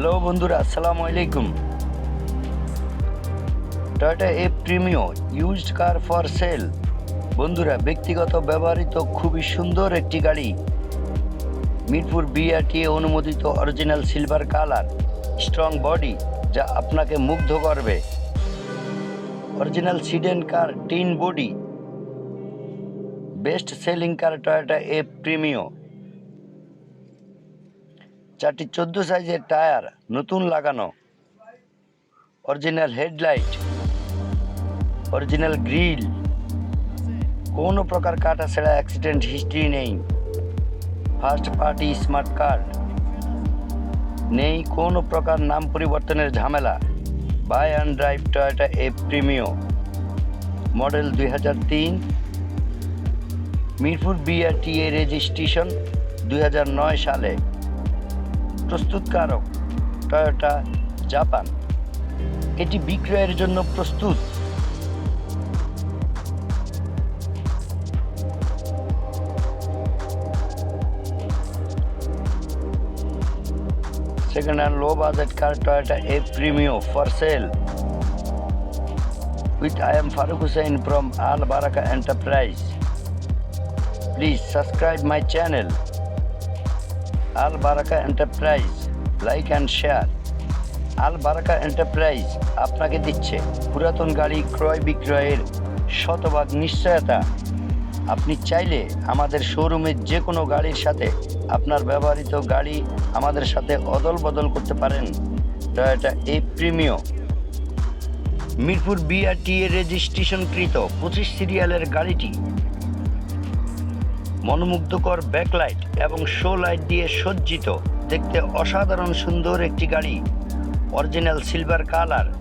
Hello বন্ধুরা, আসসালামু আলাইকুম। Toyota A Premio used car for sale বন্ধুরা, ব্যক্তিগত ব্যবহৃত খুবই সুন্দর একটি গাড়ি। মিরপুর বিআরটিএ অনুমোদিত original silver colour strong body যা আপনাকে মুগ্ধ করবে। Original sedan car tin body best selling car Toyota এ প্রিমিও চারটি চোদ্দ সাইজের টায়ার নতুন লাগানো। Original headlight, original grille. কোনো প্রকার কাটা ছেঁড়া অ্যাক্সিডেন্ট হিস্ট্রি নেই। First party smart card. নেই কোনো প্রকার নাম পরিবর্তনের ঝামেলা। বাই অ্যান্ড ড্রাইভ টয়োটা এ প্রিমিও মডেল দুই হাজার তিন। মিরপুর বিআরটিএ রেজিস্ট্রেশন দুই হাজার নয় সালে। প্রস্তুতকারক টয়োটা জাপান এটি বিক্রয়ের জন্য প্রস্তুত Second hand low budget car Toyota A Premio for sale. With I am Farooq Hussain from Al Baraka Enterprise. Please subscribe my channel. Al Baraka Enterprise. Like and share. Al Baraka enterprise আপনাকে দিচ্ছে পুরাতন গাড়ি ক্রয় বিক্রয়ের শতভাগ নিশ্চয়তা আপনি চাইলে আমাদের শোরুমের যে কোনো গাড়ির সাথে আপনার ব্যবহৃত গাড়ি আমাদের সাথে অদল বদল করতে পারেন টয়োটা এ প্রিমিও মিরপুর বিআরটি এর রেজিস্ট্রেশনকৃত পঁচিশ সিরিয়ালের গাড়িটি মনোমুগ্ধকর ব্যাকলাইট এবং শো লাইট দিয়ে সজ্জিত। দেখতে অসাধারণ সুন্দর একটি গাড়ি। Original silver colour.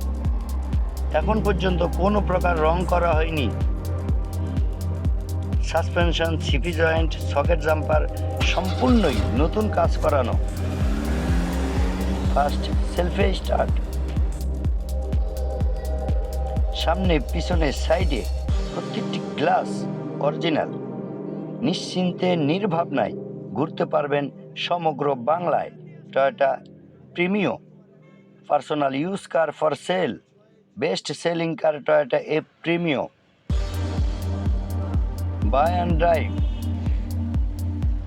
এখন পর্যন্ত কোনো প্রকার রং করা হয়নি। Suspension, CP joint, socket jumper, সম্পূর্ণই নতুন কাজ করানো। ফার্স্ট সেলফে স্টার্ট। সামনে, পিছনে, সাইডে প্রত্যেকটি গ্লাস অরিজিনাল। নিশ্চিন্তে নির্ভাবনায় ঘুরতে পারবেন সমগ্র বাংলায়। Toyota Premio. Personal use car for sale. Best selling car Toyota A Premio. Buy and drive.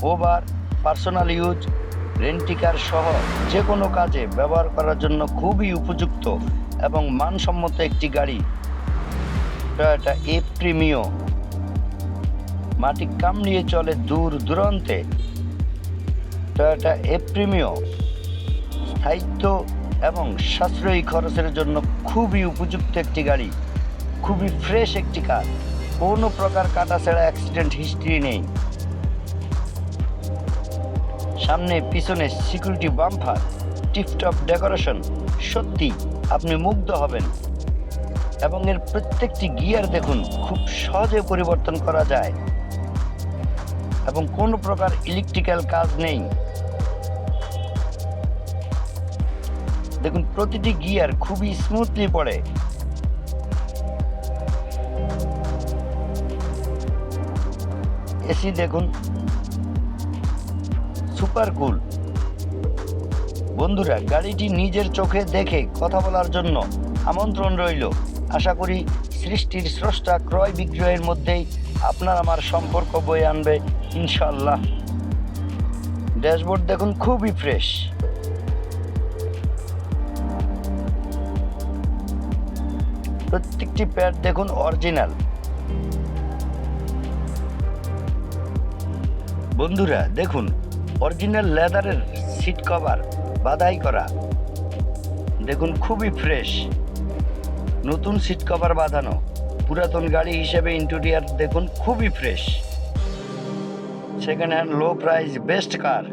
Over personal use rent a car সহ যে কোনো কাজে ব্যবহার করার জন্য খুবই উপযুক্ত এবং মানসম্মত একটি গাড়ি। টয়োটা এ প্রিমিও। মাটি কামড়িয়ে চলে দূর দূরান্তে। টয়োটা এ প্রিমিও স্থায়িত্ব এবং সাশ্রয়ী খরচের জন্য খুবই উপযুক্ত একটি গাড়ি। খুবই ফ্রেশ একটি কার। কোনো প্রকার কাটা ছাড়া অ্যাক্সিডেন্ট হিস্ট্রি নেই। সামনে, পিছনে সিকিউরিটি বাম্পার টিপটপ ডেকোরেশন সত্যি, আপনি মুগ্ধ হবেন। এবং এর প্রত্যেকটি গিয়ার দেখুন, খুব সহজে পরিবর্তন করা যায়। এবং কোনো প্রকার ইলেকট্রিক্যাল কাজ নেই। দেখুন, প্রতিটি গিয়ার খুবই স্মুথলি পড়ে। এসি দেখুন সুপার কুল বন্ধুরা, গাড়িটি নিজের চোখে দেখে কথা বলার জন্য আমন্ত্রণ রইল। আশা করি সৃষ্টির স্রষ্টা ক্রয় বিক্রয়ের মধ্যেই আপনার আমার সম্পর্ক বয়ে আনবে ইনশাল্লাহ ড্যাশবোর্ড দেখুন খুবই ফ্রেশ। প্রত্যেকটি প্যাড দেখুন অরিজিনাল। বন্ধুরা, দেখুন, অরিজিনাল লেদারের সিট কভার বাদাই করা। দেখুন খুবই ফ্রেশ। নতুন সিট কভার বাঁধানো। পুরাতন গাড়ি হিসেবে ইন্টেরিয়ার দেখুন, খুবই fresh second hand low price best car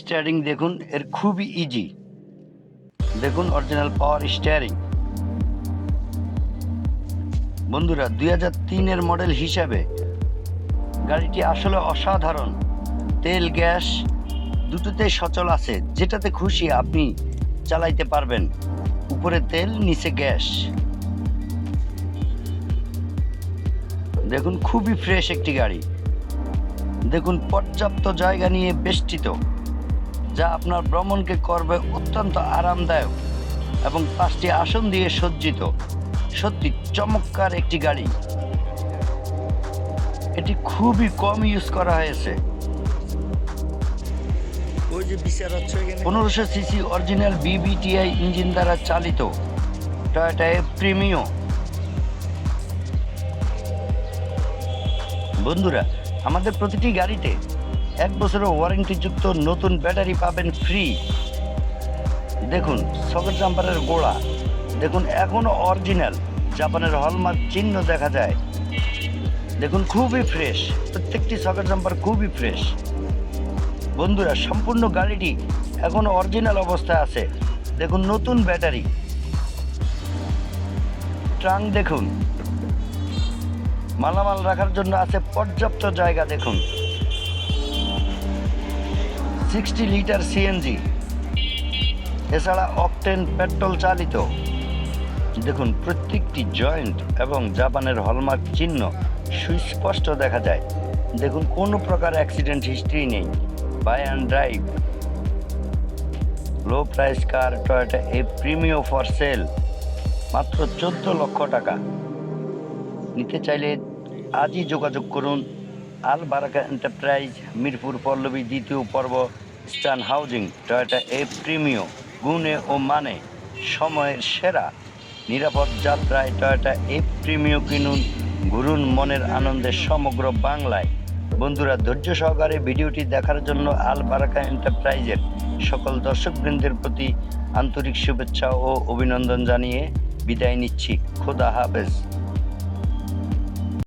steering দেখুন, এর খুবই ইজি দেখুন অরিজিনাল পাওয়ার স্টিয়ারিং বন্ধুরা, দুই হাজার তিনের মডেল হিসাবে গাড়িটি আসলে অসাধারণ। তেল, গ্যাস দুটোতে সচল আছে। যেটাতে খুশি আপনি চালাইতে পারবেন। উপরে তেল, নিচে গ্যাস। দেখুন খুবই ফ্রেশ একটি গাড়ি। দেখুন পর্যাপ্ত জায়গা নিয়ে বেষ্টিত যা আপনার ভ্রমণকে করবে অত্যন্ত আরামদায়ক এবং পাঁচটি আসন দিয়ে সজ্জিত। সত্যি চমৎকার একটি গাড়ি। এটি খুবই কম ইউজ করা হয়েছে। পনেরোশো সিসি অরিজিনাল বিবিটিআই ইঞ্জিন দ্বারা চালিত। টয়োটা প্রিমিও বন্ধুরা, আমাদের প্রতিটি গাড়িতে এক বছরের ওয়ারেন্টিযুক্ত নতুন ব্যাটারি পাবেন ফ্রি দেখুন সকেট জাম্পারের গোড়া। দেখুন এখনও অরিজিনাল জাপানের হলমার্ক চিহ্ন দেখা যায়। দেখুন, খুবই ফ্রেশ প্রত্যেকটি সকেট জাম্পার খুবই ফ্রেশ বন্ধুরা, সম্পূর্ণ গাড়িটি এখনও অরিজিনাল অবস্থায় আছে। দেখুন, নতুন ব্যাটারি ট্রাঙ্ক দেখুন। মালামাল রাখার জন্য আছে পর্যাপ্ত জায়গা দেখুন। সিক্সটি লিটার সিএনজি, এছাড়া অকটেন পেট্রোল চালিত। দেখুন, প্রত্যেকটি জয়েন্ট এবং জাপানের হলমার্ক চিহ্ন সুস্পষ্ট দেখা যায়। দেখুন, কোনো প্রকার অ্যাক্সিডেন্ট হিস্ট্রি নেই। Buy and drive. Low price car Toyota A Premio for sale. মাত্র চোদ্দ লক্ষ টাকা। নিতে চাইলে আজই যোগাযোগ করুন। আল বারাকা এন্টারপ্রাইজ, মিরপুর পল্লবী দ্বিতীয় পর্ব, স্টান হাউজিং, টয়োটা এ প্রিমিও, গুণে ও মানে সময়ের সেরা, নিরাপদ যাত্রায় টয়োটা এ প্রিমিও কিনুন ঘুরুন মনের আনন্দে সমগ্র বাংলায়। বন্ধুরা, ধৈর্য সহকারে ভিডিওটি দেখার জন্য আল বারাকা এন্টারপ্রাইজের সকল দর্শকবৃন্দের প্রতি আন্তরিক শুভেচ্ছা ও অভিনন্দন জানিয়ে বিদায় নিচ্ছি। খোদা হাফেজ।